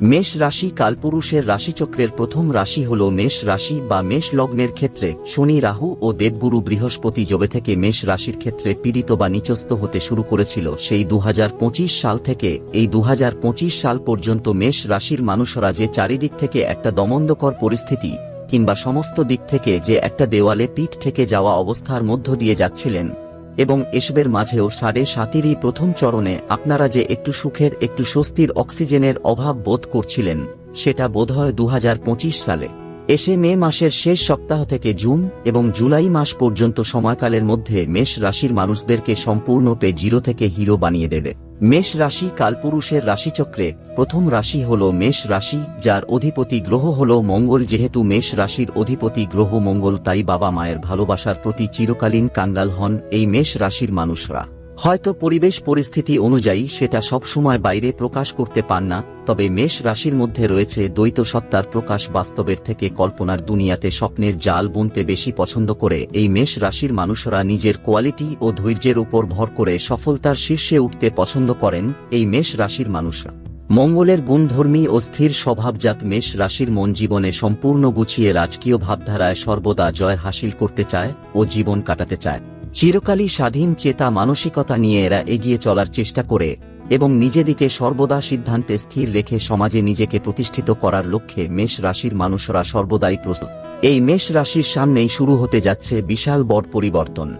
মেষ রাশি কালপুরুষের রাশিচক্রের প্রথম রাশি হল মেষ রাশি বা মেষ লগ্নের ক্ষেত্রে শনি, রাহু ও দেবগুরু বৃহস্পতি জবে থেকে মেষ রাশির ক্ষেত্রে পীড়িত বা নিচস্ত হতে শুরু করেছিল। সেই দুহাজার পঁচিশ সাল থেকে এই দুহাজার পঁচিশ সাল পর্যন্ত মেষ রাশির মানুষরা যে চারিদিক থেকে একটা দমন্দকর পরিস্থিতি কিংবা সমস্ত দিক থেকে যে একটা দেওয়ালে পিঠ থেকে যাওয়া অবস্থার মধ্য দিয়ে যাচ্ছিলেন এবং এসবের মাঝেও সাড়ে সাতেরই প্রথম চরণে আপনারা যে একটু সুখের, একটু স্বস্তির অক্সিজেনের অভাব বোধ করছিলেন, সেটা বোধহয় দু হাজার পঁচিশ সালে। এসে মে মাসের শেষ সপ্তাহ থেকে জুন এবং জুলাই মাস পর্যন্ত সময়কালের মধ্যে মেষ রাশির মানুষদেরকে সম্পূর্ণ পে জিরো থেকে হিরো বানিয়ে দেবে। মেষ রাশি কালপুরুষের রাশিচক্রে প্রথম রাশি হল মেষ রাশি, যার অধিপতি গ্রহ হল মঙ্গল। যেহেতু মেষ রাশির অধিপতি গ্রহ মঙ্গল, তাই বাবা মায়ের ভালোবাসার প্রতি চিরকালীন কাঙ্গাল হন এই মেষ রাশির মানুষরা। হয়তো পরিবেশ পরিস্থিতি অনুযায়ী সেটা সবসময় বাইরে প্রকাশ করতে পান না, তবে মেষ রাশির মধ্যে রয়েছে দ্বৈত সত্তার প্রকাশ বাস্তবের থেকে কল্পনার দুনিয়াতে স্বপ্নের জাল বুনতে বেশি পছন্দ করে। এই মেষ রাশির মানুষরা নিজের কোয়ালিটি ও ধৈর্যের উপর ভর করে সফলতার শীর্ষে উঠতে পছন্দ করেন এই মেষ রাশির মানুষরা। মঙ্গলের গুণধর্মী ও স্থির স্বভাবজাত মেষ রাশির মন জীবনে সম্পূর্ণ গুছিয়ে রাজকীয় ভাবধারায় সর্বদা জয় হাসিল করতে চায় ও জীবন কাটাতে চায়। চিরকালই স্বাধীন চেতা মানসিকতা নিয়ে এরা এগিয়ে চলার চেষ্টা করে এবং নিজেদিকে সর্বদা সিদ্ধান্তে স্থির রেখে সমাজে নিজেকে প্রতিষ্ঠিত করার লক্ষ্যে মেষ রাশির মানুষরা সর্বদাই প্রস্তুত। এই মেষ রাশির সামনেই শুরু হতে যাচ্ছে বিশাল বড় পরিবর্তন।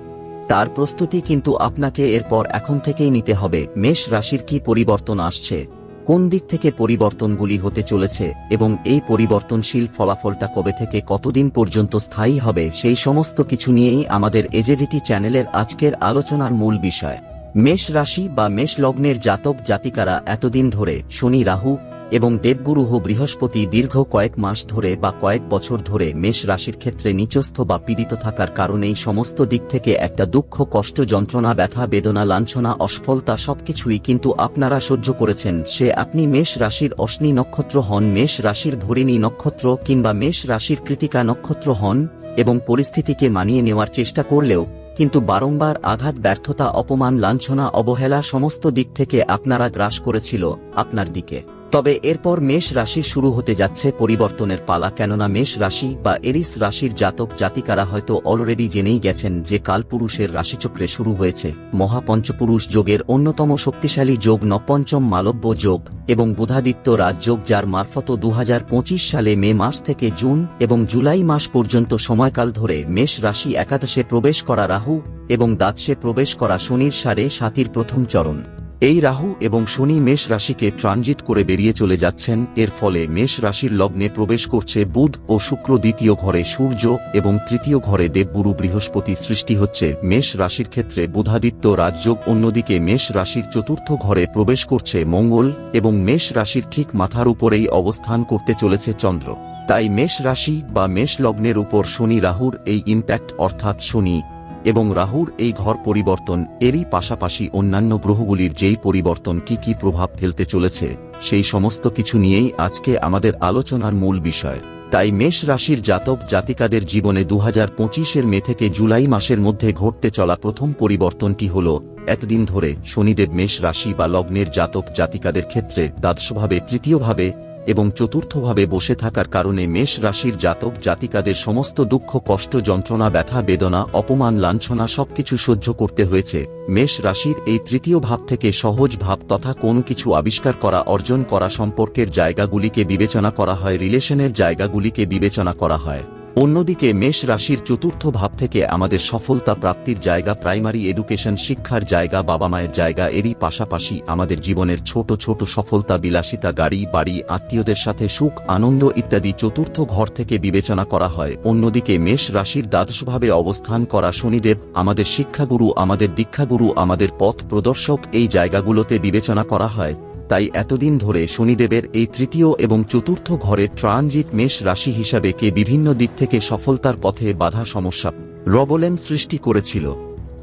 তার প্রস্তুতি কিন্তু আপনাকে এরপর এখন থেকেই নিতে হবে। মেষ রাশির কি পরিবর্তন আসছে? কোন দিক থেকে পরিবর্তনগুলি হতে চলেছে এবং এই পরিবর্তনশীল ফলাফলটা কবে থেকে কতদিন পর্যন্ত স্থায়ী হবে সেই সমস্ত কিছু নিয়েই আমাদের এজেডিটি চ্যানেলের আজকের আলোচনার মূল বিষয়। মেষ রাশি বা মেষ লগ্নের জাতক জাতিকারা এতদিন ধরে শনি, রাহু এবং দেবগুরুহ বৃহস্পতি দীর্ঘ কয়েক মাস ধরে বা কয়েক বছর ধরে মেষ রাশির ক্ষেত্রে নিচস্থ বা পীড়িত থাকার কারণেই সমস্ত দিক থেকে একটা দুঃখ, কষ্ট, যন্ত্রণা, ব্যথা, বেদনা, লাঞ্ছনা, অসফলতা সবকিছুই কিন্তু আপনারা সহ্য করেছেন। সে আপনি মেষ রাশির অশ্নি নক্ষত্র হন, মেষ রাশির ধরিণী নক্ষত্র কিংবা মেষ রাশির কৃতিকা নক্ষত্র হন এবং পরিস্থিতিকে মানিয়ে নেওয়ার চেষ্টা করলেও কিন্তু বারংবার আঘাত, ব্যর্থতা, অপমান, লাঞ্ছনা, অবহেলা সমস্ত দিক থেকে আপনারা গ্রাস করেছিল আপনার দিকে। তবে এরপর মেষ রাশি শুরু হতে যাচ্ছে পরিবর্তনের পালা, কেননা মেষ রাশি বা এরিস রাশির জাতক জাতিকারা হয়তো অলরেডি জেনেই গেছেন যে কালপুরুষের রাশিচক্রে শুরু হয়েছে। মহাপঞ্চপুরুষ যোগের অন্যতম শক্তিশালী যোগ নপঞ্চম মালব্য যোগ এবং বুধাদিত্য রাজযোগ যার মারফত দুহাজার পঁচিশ সালে মে মাস থেকে জুন এবং জুলাই মাস পর্যন্ত সময়কাল ধরে মেষ রাশি একাদশে প্রবেশ করা রাহু এবং দ্বাদশে প্রবেশ করা শনির সারে সাতির প্রথম চরণ। এই রাহু এবং শনি মেষ রাশিকে ট্রানজিট করে বেরিয়ে চলে যাচ্ছেন, এর ফলে মেষ রাশির লগ্নে প্রবেশ করছে বুধ ও শুক্র দ্বিতীয় ঘরে সূর্য এবং তৃতীয় ঘরে দেবগুরু বৃহস্পতি সৃষ্টি হচ্ছে। মেষ রাশির ক্ষেত্রে বুধাদিত্য রাজযোগ, অন্যদিকে মেষ রাশির চতুর্থ ঘরে প্রবেশ করছে মঙ্গল এবং মেষ রাশির ঠিক মাথার উপরেই অবস্থান করতে চলেছে চন্দ্র। তাই মেষ রাশি বা মেষ লগ্নের উপর শনি রাহুর এই ইম্প্যাক্ট অর্থাৎ শনি এবং রাহুর এই ঘর পরিবর্তন এরই পাশাপাশি অন্যান্য গ্রহগুলির যেই পরিবর্তন কি কি প্রভাব ফেলতে চলেছে, সেই সমস্ত কিছু নিয়েই আজকে আমাদের আলোচনার মূল বিষয়। তাই মেষ রাশির জাতক জাতিকাদের জীবনে দু হাজার পঁচিশের মে থেকে জুলাই মাসের মধ্যে ঘটতে চলা প্রথম পরিবর্তনটি হল এতদিন ধরে শনিদেব মেষ রাশি বা লগ্নের জাতক জাতিকাদের ক্ষেত্রে দ্বাদশভাবে, তৃতীয়ভাবে এবং চতুর্থভাবে বসে থাকার কারণে মেষ রাশির জাতক জাতিকাদের সমস্ত দুঃখ, কষ্ট, যন্ত্রণা, ব্যথা, বেদনা, অপমান, লাঞ্ছনা সবকিছু সহ্য করতে হয়েছে। মেষ রাশির এই তৃতীয় ভাব থেকে সহজ ভাব তথা কোনো কিছু আবিষ্কার করা, অর্জন করা সম্পর্কের জায়গাগুলিকে বিবেচনা করা হয়, রিলেশনের জায়গাগুলিকে বিবেচনা করা হয়। অন্যদিকে মেষ রাশির চতুর্থ ভাব থেকে আমাদের সফলতা প্রাপ্তির জায়গা প্রাইমারি এডুকেশন শিক্ষার জায়গা, বাবা মায়ের জায়গা, এরই পাশাপাশি আমাদের জীবনের ছোট ছোট সফলতা, বিলাসিতা, গাড়ি, বাড়ি, আত্মীয়দের সাথে সুখ, আনন্দ ইত্যাদি চতুর্থ ঘর থেকে বিবেচনা করা হয়। অন্যদিকে মেষ রাশির দ্বাদশভাবে অবস্থান করা শনিদেব আমাদের শিক্ষাগুরু, আমাদের দীক্ষাগুরু, আমাদের পথ প্রদর্শক এই জায়গাগুলোতে বিবেচনা করা হয়। তাই এতদিন ধরে শনিদেবের এই তৃতীয় এবং চতুর্থ ঘরের ট্রানজিট মেষ রাশি হিসাবে কে বিভিন্ন দিক থেকে সফলতার পথে বাধা সমস্যা, রবলেন সৃষ্টি করেছিল।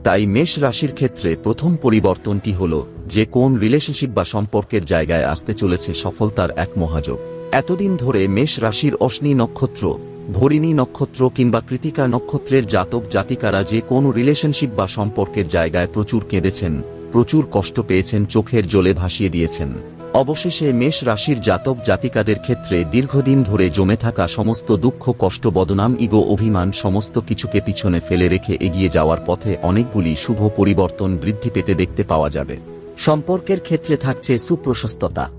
তাই মেষ রাশির ক্ষেত্রে প্রথম পরিবর্তনটি হল যে কোন রিলেশনশিপ বা সম্পর্কের জায়গায় আসতে চলেছে সফলতার এক মহাযোগ। এতদিন ধরে মেষ রাশির অশ্নি নক্ষত্র, ভরিণী নক্ষত্র কিংবা কৃতিকা নক্ষত্রের জাতক জাতিকারা যে কোন রিলেশনশিপ বা সম্পর্কের জায়গায় প্রচুর কেঁদেছেন প্রচুর কষ্ট পেয়েছেন, চোখের জলে ভাসিয়ে দিয়েছেন। অবশেষে মেষ রাশির জাতক জাতিকাদের ক্ষেত্রে দীর্ঘদিন ধরে জমে থাকা সমস্ত দুঃখ, কষ্ট, বদনাম, ইগো, অভিমান সমস্ত কিছুকে পিছনে ফেলে রেখে এগিয়ে যাওয়ার পথে অনেকগুলি শুভ পরিবর্তন বৃদ্ধি পেতে দেখতে পাওয়া যাবে। সম্পর্কের ক্ষেত্রে থাকছে সুপ্রশস্ততা।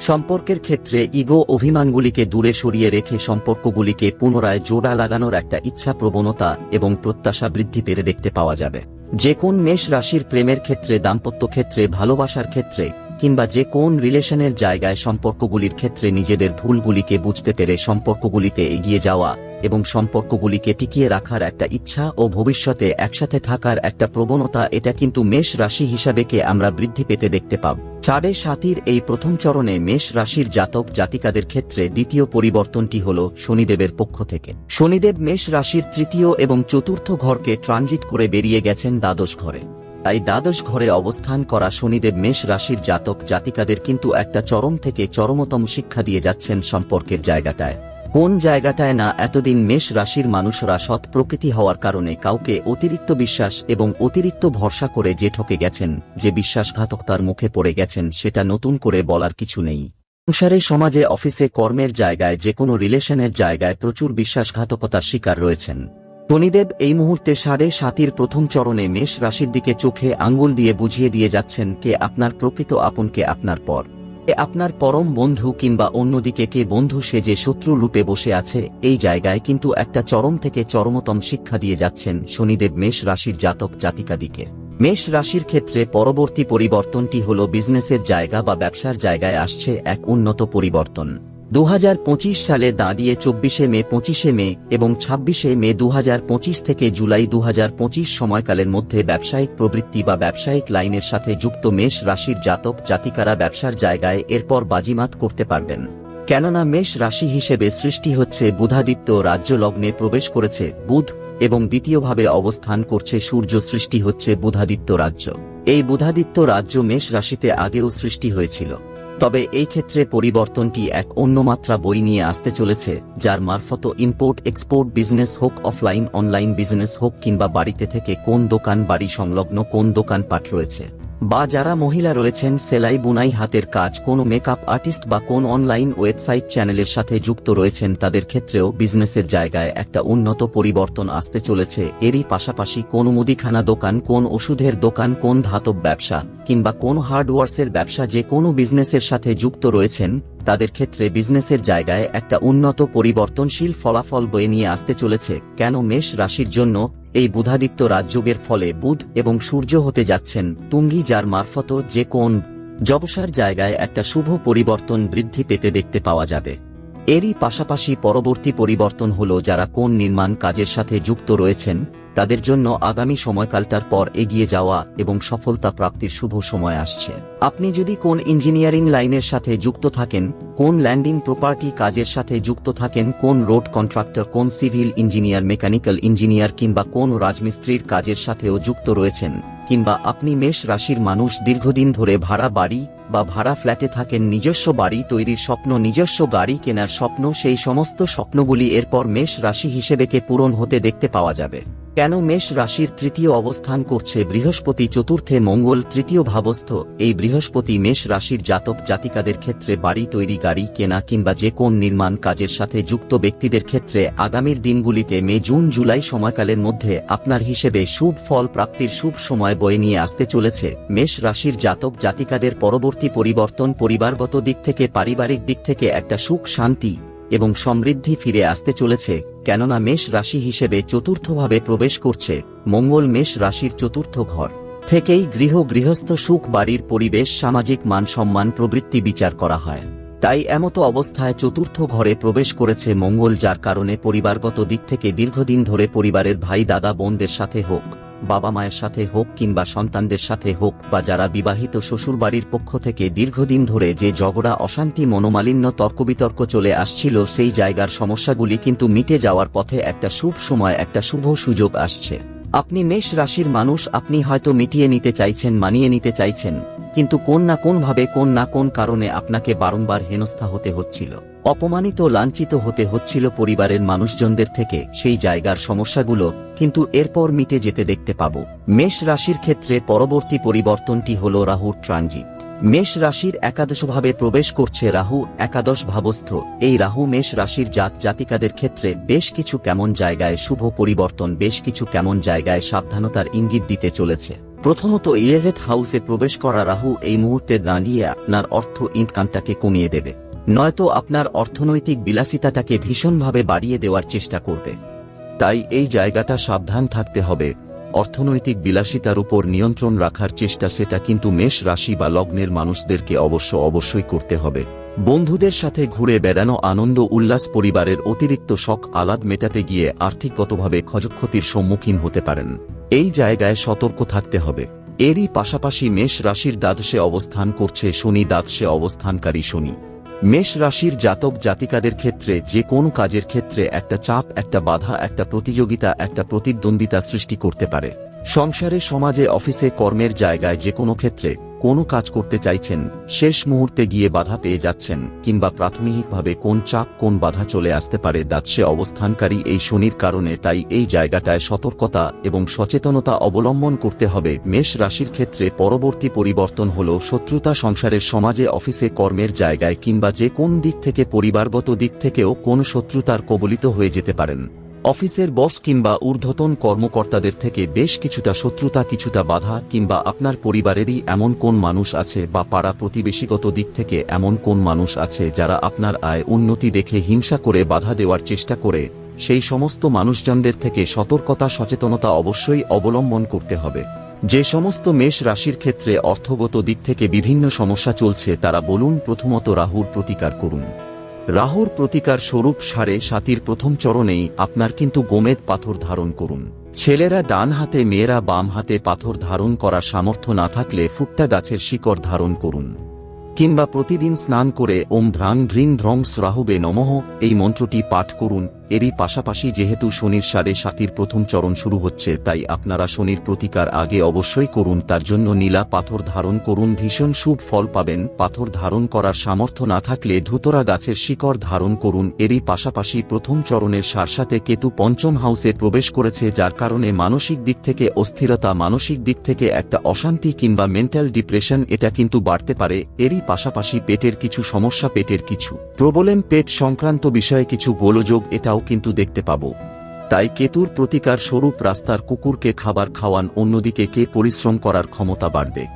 সম্পর্কের ক্ষেত্রে ইগো, অভিমানগুলিকে দূরে সরিয়ে রেখে সম্পর্কগুলিকে পুনরায় জোড়া লাগানোর একটা ইচ্ছা প্রবণতা এবং প্রত্যাশা বৃদ্ধি পেতে দেখতে পাওয়া যাবে। যে কোন মেষ রাশির প্রেমের ক্ষেত্রে, দাম্পত্য ক্ষেত্রে, ভালোবাসার ক্ষেত্রে, কিংবা যে কোন রিলেশনের জায়গায় সম্পর্কগুলির ক্ষেত্রে নিজেদের ভুলগুলিকে বুঝতে পেরে সম্পর্কগুলিতে এগিয়ে যাওয়া এবং সম্পর্কগুলিকে টিকিয়ে রাখার একটা ইচ্ছা ও ভবিষ্যতে একসাথে থাকার একটা প্রবণতা, এটা কিন্তু মেষ রাশি হিসাবেকে আমরা বৃদ্ধি পেতে দেখতে পাব। সাড়ে সাতির এই প্রথম চরণে মেষ রাশির জাতক জাতিকাদের ক্ষেত্রে দ্বিতীয় পরিবর্তনটি হল শনিদেবের পক্ষ থেকে। শনিদেব মেষ রাশির তৃতীয় এবং চতুর্থ ঘরকে ট্রানজিট করে বেরিয়ে গেছেন দ্বাদশ ঘরে। তাই দ্বাদশ ঘরে অবস্থান করা শনিদেব মেষ রাশির জাতক জাতিকাদের কিন্তু একটা চরম থেকে চরমতম শিক্ষা দিয়ে যাচ্ছেন সম্পর্কের জায়গাটায়। কোন জায়গাটায় না এতদিন মেষ রাশির মানুষরা সৎ প্রকৃতি হওয়ার কারণে কাউকে অতিরিক্ত বিশ্বাস এবং অতিরিক্ত ভরসা করে যে ঠকে গেছেন, যে বিশ্বাসঘাতকতার মুখে পড়ে গেছেন সেটা নতুন করে বলার কিছু নেই। সংসারে, সমাজে, অফিসে, কর্মের জায়গায় যে কোনো রিলেশনের জায়গায় প্রচুর বিশ্বাসঘাতকতার শিকার রয়েছেন। শনিদেব এই মুহূর্তে সাড়ে সাতির প্রথম চরণে মেষ রাশির দিকে চোখে আঙ্গুল দিয়ে বুঝিয়ে দিয়ে যাচ্ছেন, কে আপনার প্রকৃত আপনকে আপনার পর। আপনার পরম বন্ধু কিংবা অন্যদিকে কে বন্ধু সে যে শত্রু রূপে বসে আছে, এই জায়গায় কিন্তু একটা চরম থেকে চরমতম শিক্ষা দিয়ে যাচ্ছেন শনিদেব মেষ রাশির জাতক জাতিকাদিকে। মেষ রাশির ক্ষেত্রে পরবর্তী পরিবর্তনটি হল বিজনেসের জায়গা বা ব্যবসার জায়গায় আসছে এক উন্নত পরিবর্তন। দুহাজার পঁচিশ সালে দাঁড়িয়ে চব্বিশে মে, পঁচিশে মে এবং ছাব্বিশে মে দুহাজার পঁচিশ থেকে জুলাই দুহাজার পঁচিশ সময়কালের মধ্যে ব্যবসায়িক প্রবৃত্তি বা ব্যবসায়িক লাইনের সাথে যুক্ত মেষ রাশির জাতক জাতিকারা ব্যবসার জায়গায় এরপর বাজিমাত করতে পারবেন। কেননা মেষ রাশি হিসেবে সৃষ্টি হচ্ছে বুধাদিত্য রাজ্য লগ্নে প্রবেশ করেছে বুধ এবং দ্বিতীয়ভাবে অবস্থান করছে সূর্য সৃষ্টি হচ্ছে বুধাদিত্য রাজ্য। এই বুধাদিত্য রাজ্য মেষ রাশিতে আগেও সৃষ্টি হয়েছিল। তবে এই ক্ষেত্রে পরিবর্তনটি এক অন্য মাত্রা বই নিয়ে আসতে চলেছে, যার মারফত ইম্পোর্ট এক্সপোর্ট বিজনেস হোক অফলাইন অনলাইন বিজনেস হোক কিংবা বাড়িতে থেকে কোন দোকান, বাড়ি সংলগ্ন কোন দোকান পাঠ রয়েছে। বা যারা মহিলা রয়েছেন, সেলাই বুনাই হাতের কাজ, কোন মেকআপ আর্টিস্ট বা কোন অনলাইন ওয়েবসাইট চ্যানেলের সাথে যুক্ত রয়েছেন, তাদের ক্ষেত্রেও বিজনেসের জায়গায় একটা উন্নত পরিবর্তন আসতে চলেছে। এরই পাশাপাশি কোন মুদিখানা দোকান, কোন ওষুধের দোকান, কোন ধাতব ব্যবসা কিংবা কোন হার্ডওয়ার্সের ব্যবসা যে কোনো বিজনেসের সাথে যুক্ত রয়েছেন, তাদের ক্ষেত্রে বিজনেসের জায়গায় একটা উন্নত পরিবর্তনশীল ফলাফল বয়ে নিয়ে আসতে চলেছে। কেন মেষ রাশির জন্য এই বুধাদিত্য রাজযোগের ফলে বুধ এবং সূর্য হতে যাচ্ছেন তুঙ্গি যার মারফত যে কোন জবসার জায়গায় একটা শুভ পরিবর্তন বৃদ্ধি পেতে দেখতে পাওয়া যাবে। এরই পাশাপাশি পরবর্তী পরিবর্তন হল যারা কোন নির্মাণ কাজের সাথে যুক্ত রয়েছেন তাদের জন্য আগামী সময়কালটার পর এগিয়ে যাওয়া এবং সফলতা প্রাপ্তির শুভ সময় আসছে। আপনি যদি কোন ইঞ্জিনিয়ারিং লাইনের সাথে যুক্ত থাকেন, কোন ল্যান্ডিং প্রপার্টি কাজের সাথে যুক্ত থাকেন, কোন রোড কন্ট্রাক্টর, কোন সিভিল ইঞ্জিনিয়ার, মেকানিক্যাল ইঞ্জিনিয়ার কিংবা কোন রাজমিস্ত্রির কাজের সাথেও যুক্ত রয়েছেন, কিংবা আপনি মেষ রাশির মানুষ দীর্ঘদিন ধরে ভাড়া বাড়ি বা ভাড়া ফ্ল্যাটে থাকেন, নিজস্ব বাড়ি তৈরির স্বপ্ন, নিজস্ব গাড়ি কেনার স্বপ্ন, সেই সমস্ত স্বপ্নগুলি এরপর মেষ রাশি হিসেবেকে পূরণ হতে দেখতে পাওয়া যাবে। কেন মেষ রাশির তৃতীয় অবস্থান করছে? বৃহস্পতি চতুর্থে মঙ্গল, তৃতীয় ভাবস্থ। এই বৃহস্পতি মেষ রাশির জাতক জাতিকাদের ক্ষেত্রে বাড়ি তৈরি, গাড়ি কেনা কিংবা যে কোন নির্মাণ কাজের সাথে যুক্ত ব্যক্তিদের ক্ষেত্রে আগামীর দিনগুলিতে মে, জুন, জুলাই সময়কালের মধ্যে আপনার হিসেবে শুভ ফল প্রাপ্তির শুভ সময় বয়ে নিয়ে আসতে চলেছে। মেষ রাশির জাতক জাতিকাদের পরবর্তী পরিবর্তন পরিবারগত দিক থেকে, পারিবারিক দিক থেকে একটা সুখ, শান্তি এবং সমৃদ্ধি ফিরে আসতে চলেছে, কেননা মেষ রাশি হিসেবে চতুর্থভাবে প্রবেশ করছে, মঙ্গল মেষ রাশির চতুর্থ ঘর। থেকেই গৃহ গৃহস্থ সুখ বাড়ির পরিবেশ, সামাজিক মান সম্মান প্রবৃত্তি বিচার করা হয়। তাই এমতো অবস্থায় চতুর্থ ঘরে প্রবেশ করেছে মঙ্গল, যার কারণে পরিবারগত দিক থেকে দীর্ঘদিন ধরে পরিবারের ভাই, দাদা, বোনদের সাথে হোক। বাবা মায়ের সাথে হোক কিংবা সন্তানদের সাথে হোক বা যারা বিবাহিত শ্বশুরবাড়ির পক্ষ থেকে দীর্ঘদিন ধরে যে ঝগড়া, অশান্তি, মনোমালিন্য, তর্কবিতর্ক চলে আসছিল সেই জায়গার সমস্যাগুলি কিন্তু মিটে যাওয়ার পথে একটা শুভ সময়, একটা শুভ সুযোগ আসছে। আপনি মেষ রাশির মানুষ, আপনি হয়তো মিটিয়ে নিতে চাইছেন, মানিয়ে নিতে চাইছেন, কিন্তু কোন না কোন ভাবে কোন না কোন কারণে আপনাকে বারংবার হেনস্থা হতে হচ্ছিল। অপমানিত লাঞ্ছিত হতে হচ্ছিল পরিবারের মানুষজনদের থেকে সেই জায়গার সমস্যাগুলো, কিন্তু এরপর মিটে যেতে দেখতে পাব। মেষ রাশির ক্ষেত্রে পরবর্তী পরিবর্তনটি হল রাহুর ট্রানজিট। মেষ রাশির একাদশভাবে প্রবেশ করছে রাহু একাদশ ভাবস্থ। এই রাহু মেষ রাশির জাত জাতিকাদের ক্ষেত্রে বেশ কিছু কেমন জায়গায় শুভ পরিবর্তন, বেশ কিছু কেমন জায়গায় সাবধানতার ইঙ্গিত দিতে চলেছে। প্রথমত ইলেভেথ হাউসে প্রবেশ করা রাহু এই মুহূর্তে দাঁড়িয়ে আপনার অর্থ ইনকামটাকে কমিয়ে দেবে। নয়তো আপনার অর্থনৈতিক বিলাসিতাটাকে ভীষণভাবে বাড়িয়ে দেওয়ার চেষ্টা করবে। তাই এই জায়গাটা সাবধান থাকতে হবে। অর্থনৈতিক বিলাসিতার উপর নিয়ন্ত্রণ রাখার চেষ্টা সেটা কিন্তু মেষ রাশি বা লগ্নের মানুষদেরকে অবশ্য অবশ্যই করতে হবে। বন্ধুদের সাথে ঘুরে বেড়ানো, আনন্দ, উল্লাস, পরিবারের অতিরিক্ত শখ, আলাদ মেটাতে গিয়ে আর্থিকগতভাবে ক্ষয়ক্ষতির সম্মুখীন হতে পারেন। এই জায়গায় সতর্ক থাকতে হবে। এরই পাশাপাশি মেষ রাশির দ্বাদশে অবস্থান করছে শনি, দ্বাদশে অবস্থানকারী শনি। মেষ রাশির জাতক জাতিকাদের ক্ষেত্রে যে কোনো কাজের ক্ষেত্রে একটা চাপ, একটা বাধা, একটা প্রতিযোগিতা, একটা প্রতিদ্বন্দ্বিতা সৃষ্টি করতে পারে। সংসারে, সমাজে, অফিসে, কর্মের জায়গায় যে কোনো ক্ষেত্রে কোনো কাজ করতে চাইছেন, শেষ মুহূর্তে গিয়ে বাধা পেয়ে যাচ্ছেন, কিংবা প্রাথমিকভাবে কোন চাপ, কোন বাধা চলে আসতে পারে দাৎসে অবস্থানকারী এই শনির কারণে তাই এই জায়গাটায় সতর্কতা এবং সচেতনতা অবলম্বন করতে হবে। মেষ রাশির ক্ষেত্রে পরবর্তী পরিবর্তন হল শত্রুতা সংসারের, সমাজে, অফিসে, কর্মের জায়গায় কিংবা যে কোন দিক থেকে পরিবারগত দিক থেকেও কোন শত্রুতার কবলিত হয়ে যেতে পারেন। অফিসের বস কিংবা ঊর্ধ্বতন কর্মকর্তাদের থেকে বেশ কিছুটা শত্রুতা, কিছুটা বাধা কিংবা আপনার পরিবারেরই এমন কোন মানুষ আছে বা পাড়া প্রতিবেশীগত দিক থেকে এমন কোন মানুষ আছে যারা আপনার আয় উন্নতি দেখে হিংসা করে বাধা দেওয়ার চেষ্টা করে? সেই সমস্ত মানুষজনদের থেকে সতর্কতা, সচেতনতা অবশ্যই অবলম্বন করতে হবে। যে সমস্ত মেষ রাশির ক্ষেত্রে অর্থগত দিক থেকে বিভিন্ন সমস্যা চলছে, তারা বলুন, প্রথমত রাহুর প্রতিকার করুন। রাহুর প্রতিকার স্বরূপ সারে সাতির প্রথম চরণেই আপনার কিন্তু গোমেদ পাথর ধারণ করুন। ছেলেরা ডান হাতে, মেয়েরা বাম হাতে পাথর ধারণ করার সামর্থ্য না থাকলে ফুটটা গাছের শিকড় ধারণ করুন। কিংবা প্রতিদিন স্নান করে ওম ভ্রাং ঘ্রিং ধ্রংস রাহুবে নমঃ, এই মন্ত্রটি পাঠ করুন এরই পাশাপাশি যেহেতু শনির সাড়ে সাতির প্রথম চরণ শুরু হচ্ছে, তাই আপনারা শনির প্রতিকার আগে অবশ্যই করুন। তার জন্য নীলা পাথর ধারণ করুন, ভীষণ শুভ ফল পাবেন। পাথর ধারণ করার সামর্থ্য না থাকলে ধুতরা গাছের শিকড় ধারণ করুন। এরই পাশাপাশি প্রথম চরণের সারসাতে কেতু পঞ্চম হাউসে প্রবেশ করেছে, যার কারণে মানসিক দিক থেকে অস্থিরতা, মানসিক দিক থেকে একটা অশান্তি কিংবা মেন্টাল ডিপ্রেশন, এটা কিন্তু বাড়তে পারে। এরই পাশাপাশি পেটের কিছু সমস্যা, পেটের কিছু প্রবলেম, পেট সংক্রান্ত বিষয়ে কিছু গোলযোগ, এটাও কিন্তু দেখতে পাব। তাই কেতুর প্রতিকার স্বরূপ রাস্তার কুকুরকে খাবার খাওয়ান, অন্যদিকে কে পরিশ্রম করার ক্ষমতা বাড়বে।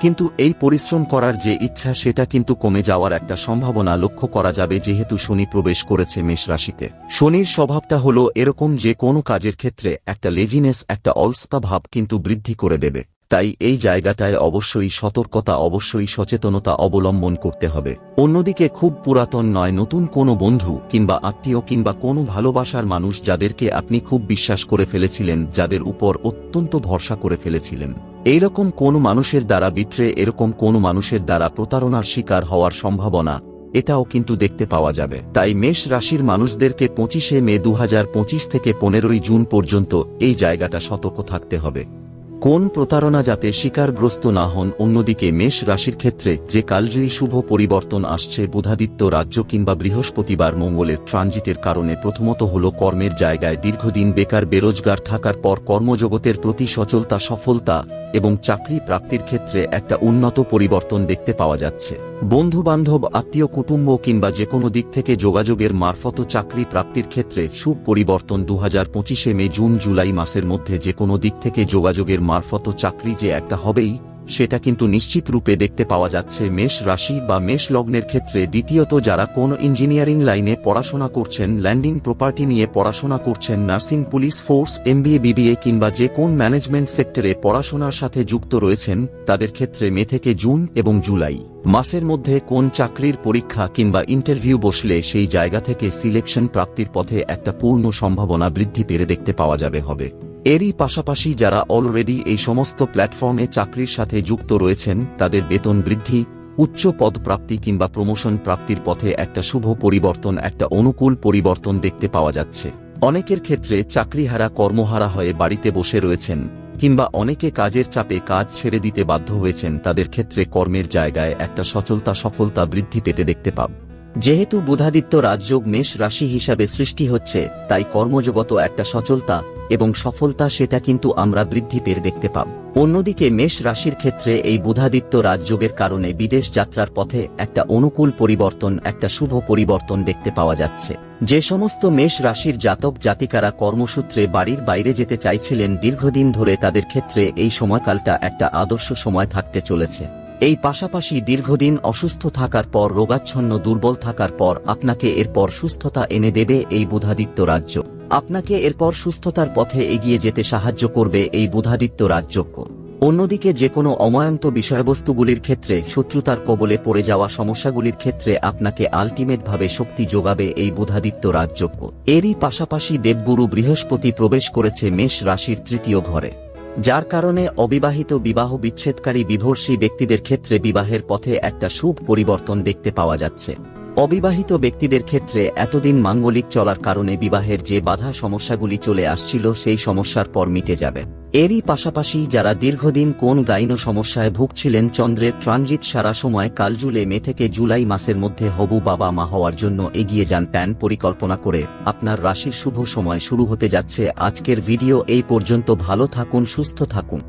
কিন্তু এই পরিশ্রম করার যে ইচ্ছা, সেটা কিন্তু কমে যাওয়ার একটা সম্ভাবনা লক্ষ্য করা যাবে, যেহেতু শনি প্রবেশ করেছে মেষ রাশিতে। শনির স্বভাবটা হলো এরকম যে কোনো কাজের ক্ষেত্রে একটা লেজিনেস একটা অলসতা ভাব কিন্তু বৃদ্ধি করে দেবে। তাই এই জায়গাটায় অবশ্যই সতর্কতা, অবশ্যই সচেতনতা অবলম্বন করতে হবে। অন্যদিকে খুব পুরাতন নয়, নতুন কোনো বন্ধু কিংবা আত্মীয় কিংবা কোনো ভালোবাসার মানুষ যাদেরকে আপনি খুব বিশ্বাস করে ফেলেছিলেন, যাদের উপর অত্যন্ত ভরসা করে ফেলেছিলেন। এইরকম কোনো মানুষের দ্বারা বিত্রে, এরকম কোনো মানুষের দ্বারা প্রতারণার শিকার হওয়ার সম্ভাবনা, এটাও কিন্তু দেখতে পাওয়া যাবে। তাই মেষ রাশির মানুষদেরকে পঁচিশে মে দু হাজার পঁচিশ থেকে পনেরোই জুন পর্যন্ত এই জায়গাটা সতর্ক থাকতে হবে। কোন প্রতারণা যাতে শিকারগ্রস্ত না হন, অন্যদিকে মেষ রাশির ক্ষেত্রে যে কালজয়ী শুভ পরিবর্তন আসছে, বুধাদিত্য রাজ্য কিংবা বৃহস্পতিবার মঙ্গলের ট্রানজিটের কারণে প্রথমত হল কর্মের জায়গায় দীর্ঘদিন বেকার বেরোজগার থাকার পর কর্মজগতের প্রতি সচলতা, সফলতা এবং চাকরি প্রাপ্তির ক্ষেত্রে একটা উন্নত পরিবর্তন দেখতে পাওয়া যাচ্ছে। বন্ধু বান্ধব আত্মীয় কুটুম্ব কিংবা যে কোনো দিক থেকে যোগাযোগের মারফত চাকরি প্রাপ্তির ক্ষেত্রে সুখ পরিবর্তন দু হাজার পঁচিশে মে, জুন, জুলাই মাসের মধ্যে যে কোনো দিক থেকে যোগাযোগের মারফত চাকরি যে একটা হবেই, সেটা কিন্তু নিশ্চিত রূপে দেখতে পাওয়া যাচ্ছে মেষ রাশি বা মেষ লগ্নের ক্ষেত্রে। দ্বিতীয়ত, যারা কোন ইঞ্জিনিয়ারিং লাইনে পড়াশোনা করছেন, ল্যান্ডিং প্রপার্টি নিয়ে পড়াশোনা করছেন, nursing police force, MBA, BBA কিংবা যে কোন ম্যানেজমেন্ট সেক্টরে পড়াশোনার সাথে যুক্ত রয়েছেন, তাদের ক্ষেত্রে মে থেকে জুন এবং জুলাই। মাসের মধ্যে কোন চাকরির পরীক্ষা কিংবা ইন্টারভিউ বসলে সেই জায়গা থেকে সিলেকশন প্রাপ্তির পথে একটা পূর্ণ সম্ভাবনা বৃদ্ধি পেরে দেখতে পাওয়া যাবে হবে। এরই পাশাপাশি যারা অলরেডি এই সমস্ত প্ল্যাটফর্মে চাকরির সাথে যুক্ত রয়েছেন, তাদের বেতন বৃদ্ধি, উচ্চ পদ প্রাপ্তি কিংবা প্রমোশন প্রাপ্তির পথে একটা শুভ পরিবর্তন, একটা অনুকূল পরিবর্তন দেখতে পাওয়া যাচ্ছে। অনেকের ক্ষেত্রে চাকরিহারা কর্মহারা হয়ে বাড়িতে বসে রয়েছেন। কিংবা অনেকে কাজের চাপে কাজ ছেড়ে দিতে বাধ্য হয়েছেন, তাদের ক্ষেত্রে কর্মের জায়গায় একটা সচলতা, সফলতা বৃদ্ধি পেতে দেখতে পাব। যেহেতু বুধাদিত্য রাজযোগ মেষ রাশি হিসাবে সৃষ্টি হচ্ছে, তাই কর্মজগত একটা সচলতা এবং সফলতা সেটা কিন্তু আমরা বৃদ্ধি পেয়ে দেখতে পাব। অন্যদিকে মেষ রাশির ক্ষেত্রে এই বুধাদিত্য রাজযোগের কারণে বিদেশ যাত্রার পথে একটা অনুকূল পরিবর্তন, একটা শুভ পরিবর্তন দেখতে পাওয়া যাচ্ছে। যে সমস্ত মেষ রাশির জাতক জাতিকারা কর্মসূত্রে বাড়ির বাইরে যেতে চাইছিলেন, দীর্ঘদিন ধরে তাদের ক্ষেত্রে এই সময়কালটা একটা আদর্শ সময় থাকতে চলেছে। এই পাশাপাশি দীর্ঘদিন অসুস্থ থাকার পর, রোগাচ্ছন্ন দুর্বল থাকার পর, আপনাকে এরপর সুস্থতা এনে দেবে এই বুধাদিত্য রাজ্য। আপনাকে এরপর সুস্থতার পথে এগিয়ে যেতে সাহায্য করবে এই বুধাদিত্য রাজযোগ্য অন্যদিকে যে কোনো অময়ান্ত বিষয়বস্তুগুলির ক্ষেত্রে শত্রুতার কবলে পড়ে যাওয়া সমস্যাগুলির ক্ষেত্রে আপনাকে আলটিমেটভাবে শক্তি যোগাবে এই বুধাদিত্য রাজযোগ্য এরই পাশাপাশি দেবগুরু বৃহস্পতি প্রবেশ করেছে মেষ রাশির তৃতীয় ঘরে, যার কারণে অবিবাহিত বিবাহ বিচ্ছেদকারী বিভর্ষী ব্যক্তিদের ক্ষেত্রে বিবাহের পথে একটা শুভ পরিবর্তন দেখতে পাওয়া যাচ্ছে। অবিবাহিত ব্যক্তিদের ক্ষেত্রে এতদিন মাঙ্গলিক চলার কারণে বিবাহের যে বাধা সমস্যাগুলি চলে আসছিল, সেই সমস্যার পর মিটে যাবে। এরই পাশাপাশি যারা দীর্ঘদিন কোন গাইন সমস্যায় ভুগছিলেন, চন্দ্রের ট্রানজিট সারা সময় কালজুলে মে থেকে জুলাই মাসের মধ্যে হবু বাবা মা হওয়ার জন্য এগিয়ে যান প্যান পরিকল্পনা করে। আপনার রাশির শুভ সময় শুরু হতে যাচ্ছে। আজকের ভিডিও এই পর্যন্ত। ভালো থাকুন, সুস্থ থাকুন।